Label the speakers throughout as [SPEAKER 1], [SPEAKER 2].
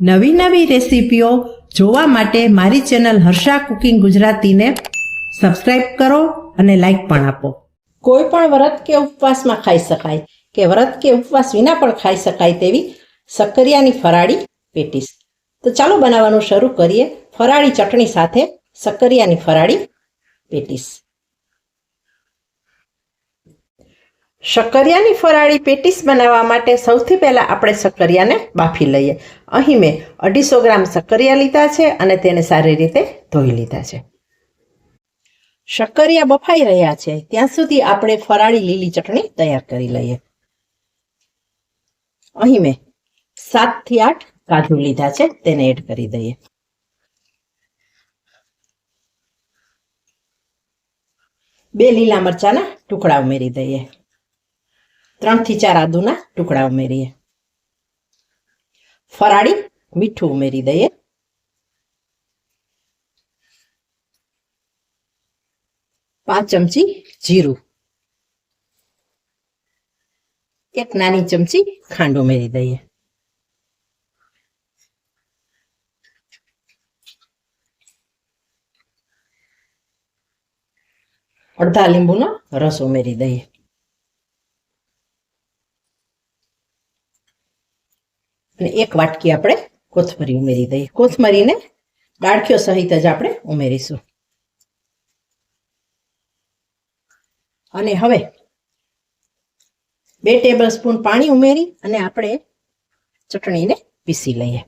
[SPEAKER 1] નવી નવી રેસીપીઓ જોવા માટે મારી ચેનલ હર્ષા કુકિંગ ગુજરાતીને સબસ્ક્રાઇબ કરો અને લાઈક પણ આપો. કોઈ પણ વ્રત કે ઉપવાસમાં ખાઈ શકાય કે વ્રત કે ઉપવાસ વિના પણ ખાઈ શકાય તેવી સક્કરિયાની ફરાળી પેટીસ. તો ચાલો બનાવવાનું શરૂ કરીએ ફરાળી ચટણી સાથે સક્કરિયાની ફરાળી પેટીસ. શક્કરિયાની ફરાળી પેટીસ બનાવવા માટે સૌથી પહેલાં આપણે શક્કરિયાને બાફી લઈએ. અહીં મેં અઢીસો ગ્રામ શક્કરિયા લીધા છે અને તેને સારી રીતે ધોઈ લીધા છે. શક્કરિયા બફાઈ રહ્યા છે. ત્યાં સુધી આપણે ફરાળી લીલી ચટણી તૈયાર કરી લઈએ. અહીં મેં સાતથી આઠ કાજુ લીધા છે. તેને એડ કરી દઈએ. બે લીલા મરચાના ટુકડા ઉમેરી દઈએ. ત્રણથી ચાર આદુના ટુકડા ઉમેરીએ. ફરાળી મીઠું ઉમેરી દઈએ. પાંચ ચમચી જીરું. એક નાની ચમચી ખાંડ ઉમેરી દઈએ. અડધા લીંબુનો રસ ઉમેરી દઈએ. અને એક વાટકી આપણે કોથમરી ઉમેરી દઈએ. કોથમરીને ડાળખીઓ સહિત જ આપણે ઉમેરીશું. અને હવે બે ટેબલ સ્પૂન પાણી ઉમેરી અને આપણે ચટણીને પીસી લઈએ.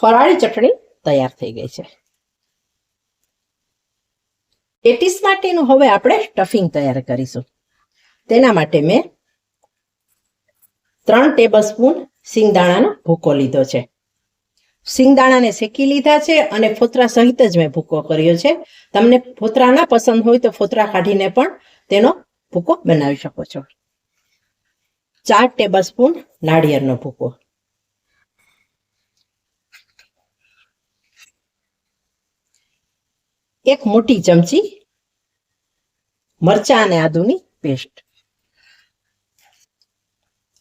[SPEAKER 1] ફરાળી ચટણી તૈયાર થઈ ગઈ છે. પેટીસ માટેનું હવે આપણે સ્ટફિંગ તૈયાર કરીશું. તેના માટે મેં ત્રણ ટેબલ સ્પૂન સિંગદાણાનો ભૂકો લીધો છે. સિંગદાણાને શેકી લીધા છે અને ફોતરા સહિત જ મેં ભૂકો કર્યો છે. તમને ફોતરા ના પસંદ હોય તો ફોતરા કાઢીને પણ તેનો ભૂકો બનાવી શકો છો. ચાર ટેબલ સ્પૂન નાળિયેરનો ભૂકો. એક મોટી ચમચી મરચા અને આદુની પેસ્ટ.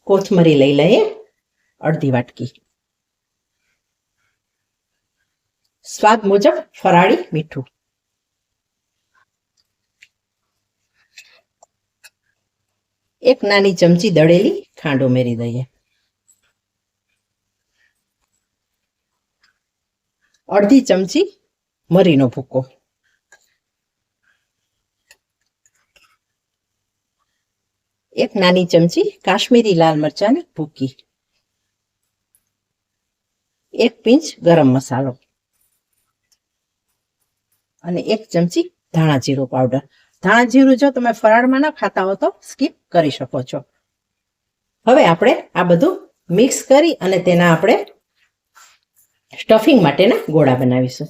[SPEAKER 1] કોથમરી લઈ લઈએ અડધી વાટકી સ્વાદ મુજબ ફરાળી મીઠું એક નાની ચમચી દળેલી ખાંડ ઉમેરી દઈએ અડધી ચમચી મરીનો ભૂકો એક નાની ચમચી કાશ્મીરી લાલ મરચાની ભૂકી. એક પિંચ ગરમ મસાલો. અને એક ચમચી ધાણા જીરું પાવડર. ધાણા જીરું જો તમે ફરાળમાં ના ખાતા હો તો સ્કીપ કરી શકો છો. હવે આપણે આ બધું મિક્સ કરી અને તેના આપણે સ્ટફિંગ માટેના ગોળા બનાવીશું.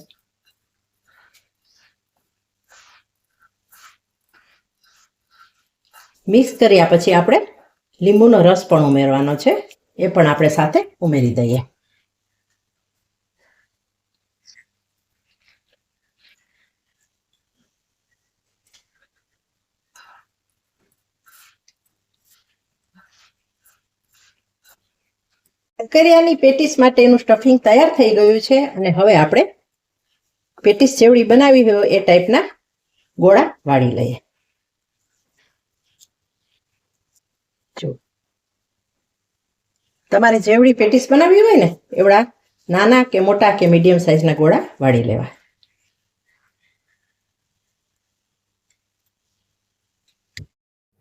[SPEAKER 1] મિક્સ કર્યા પછી આપણે લીંબુનો રસ પણ ઉમેરવાનો છે. એ પણ આપણે સાથે ઉમેરી દઈએ. કરિયાની પેટીસ માટેનું સ્ટફિંગ તૈયાર થઈ ગયું છે અને હવે આપણે પેટીસ જેવડી બનાવી હોય એ ટાઈપના ગોળા વાળી લઈએ જો તમારે જેવડી પેટીસ બનાવી હોય ને, એવડા નાના કે મોટા કે મીડિયમ સાઇઝના ગોળા વાળી લેવા.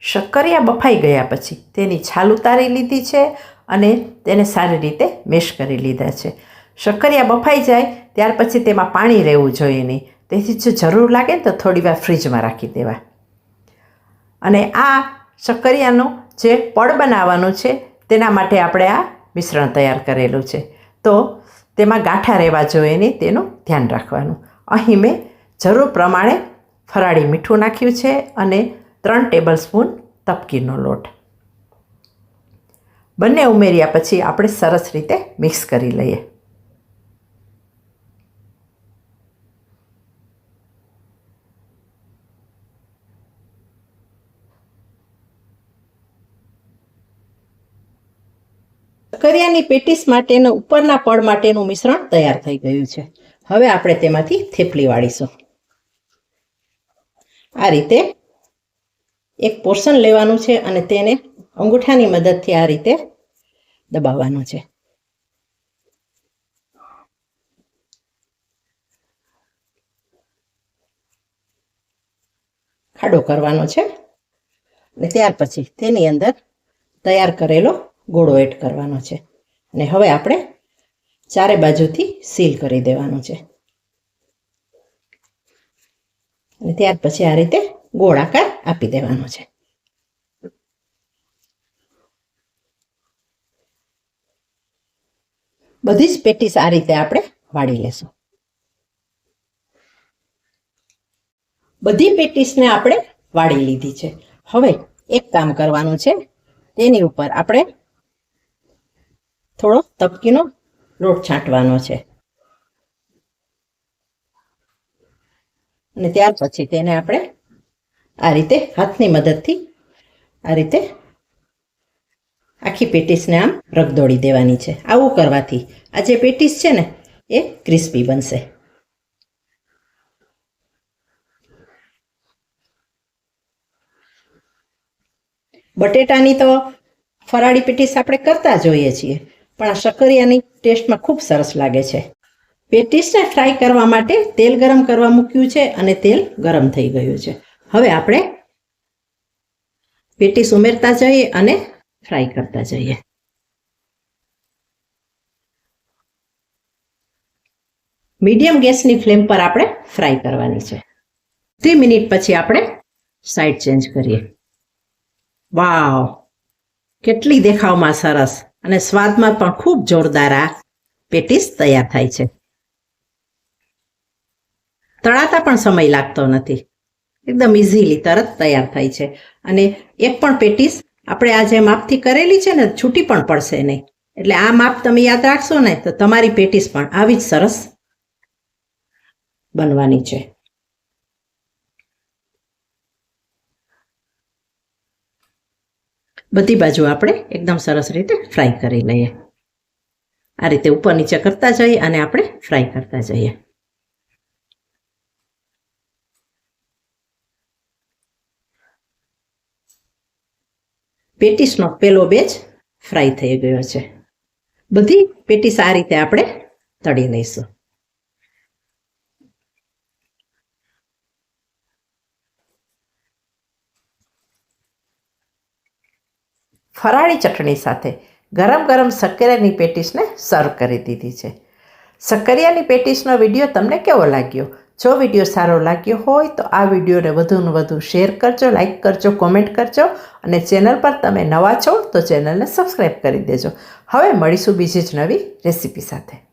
[SPEAKER 1] શક્કરિયા બફાઈ ગયા પછી તેની છાલ ઉતારી લીધી છે અને તેને સારી રીતે મેશ કરી લીધા છે. શક્કરિયા બફાઈ જાય ત્યાર પછી તેમાં પાણી રહેવું જોઈએ નહીં. તેથી જો જરૂર લાગે ને તો થોડી વાર ફ્રીજમાં રાખી દેવા. અને આ શક્કરિયાનું જે પડ બનાવવાનું છે તેના માટે આપણે આ મિશ્રણ તૈયાર કરેલું છે. તો તેમાં ગાંઠા રહેવા જોઈએ નહીં તેનું ધ્યાન રાખવાનું. અહીં મેં જરૂર પ્રમાણે ફરાળી મીઠું નાખ્યું છે અને ત્રણ ટેબલ સ્પૂન તપકીનો લોટ. બંને ઉમેર્યા પછી આપણે સરસ રીતે મિક્સ કરી લઈએ. કરિયાની પેટીસ માટેનું ઉપરના પડ માટેનું મિશ્રણ તૈયાર થઈ ગયું છે. હવે આપણે તેમાંથી થેપલી વાળીશું. આ રીતે એક પોર્શન લેવાનું છે અને તેને અંગૂઠાની મદદથી આ રીતે દબાવવાનું છે. ખાડો કરવાનો છે. અને ત્યાર પછી તેની અંદર તૈયાર કરેલો ગોળો એડ કરવાનો છે. અને હવે આપણે ચારે બાજુથી સીલ કરી દેવાનું છે. અને ત્યાર પછી આ રીતે ગોળાકાર આપી દેવાનો છે. બધી જ પેટીસ આ રીતે આપણે વાળી લેશું. બધી પેટીસને આપણે વાળી લીધી છે. હવે એક કામ કરવાનું છે. તેની ઉપર આપણે થોડો તપકીનો લોટ છાંટવાનો છે. અને ત્યાર પછી તેને આપણે આ રીતે હાથની મદદથી આ રીતે આખી પેટીસને આમ રગદોડી દેવાની છે. આવું કરવાથી આ જે પેટીસ છે ને, એ ક્રિસ્પી બનશે. બટેટાની તો ફરાળી પેટીસ આપણે કરતા જોઈએ છીએ. પણ આ શકરિયાની ટેસ્ટમાં ખૂબ સરસ લાગે છે. પેટીસને ફ્રાય કરવા માટે તેલ ગરમ કરવા મૂક્યું છે અને તેલ ગરમ થઈ ગયું છે. હવે આપણે પેટીસ ઉમેરતા જઈએ અને ફ્રાય કરતા જઈએ. મીડિયમ ગેસની ફ્લેમ પર આપણે ફ્રાય કરવાની છે. ત્રી મિનિટ પછી આપણે સાઈડ ચેન્જ કરીએ. વાવ! કેટલી દેખાવમાં સરસ. અને સ્વાદમાં પણ ખૂબ જોરદાર આ પેટીસ તૈયાર થાય છે. તળાતા પણ સમય લાગતો નથી. એકદમ ઇઝીલી તરત તૈયાર થાય છે. અને એક પણ પેટીસ આપણે આ જે માપથી કરેલી છે ને, છૂટી પણ પડશે નહીં. એટલે આ માપ તમે યાદ રાખશો ને, તો તમારી પેટીસ પણ આવી જ સરસ બનવાની છે. બધી બાજુ આપણે એકદમ સરસ રીતે ફ્રાય કરી લઈએ. આ રીતે ઉપર નીચે કરતા જઈએ અને આપણે ફ્રાય કરતા જઈએ. પેટીસનો પહેલો બેચ ફ્રાય થઈ ગયો છે. બધી પેટીસ આ રીતે આપણે તળી લઈશું. ફરાળી ચટણી સાથે ગરમ ગરમ શક્કરિયાની પેટીસને સર્વ કરી દીધી છે. શક્કરિયાની પેટીસનો વીડિયો તમને કેવો લાગ્યો? જો વીડિયો સારો લાગ્યો હોય તો આ વિડીયોને વધુને વધુ શેર કરજો લાઇક કરજો, કોમેન્ટ કરજો અને ચેનલ પર તમે નવા છો તો ચેનલને સબસ્ક્રાઈબ કરી દેજો. હવે મળીશું બીજી જ નવી રેસીપી સાથે.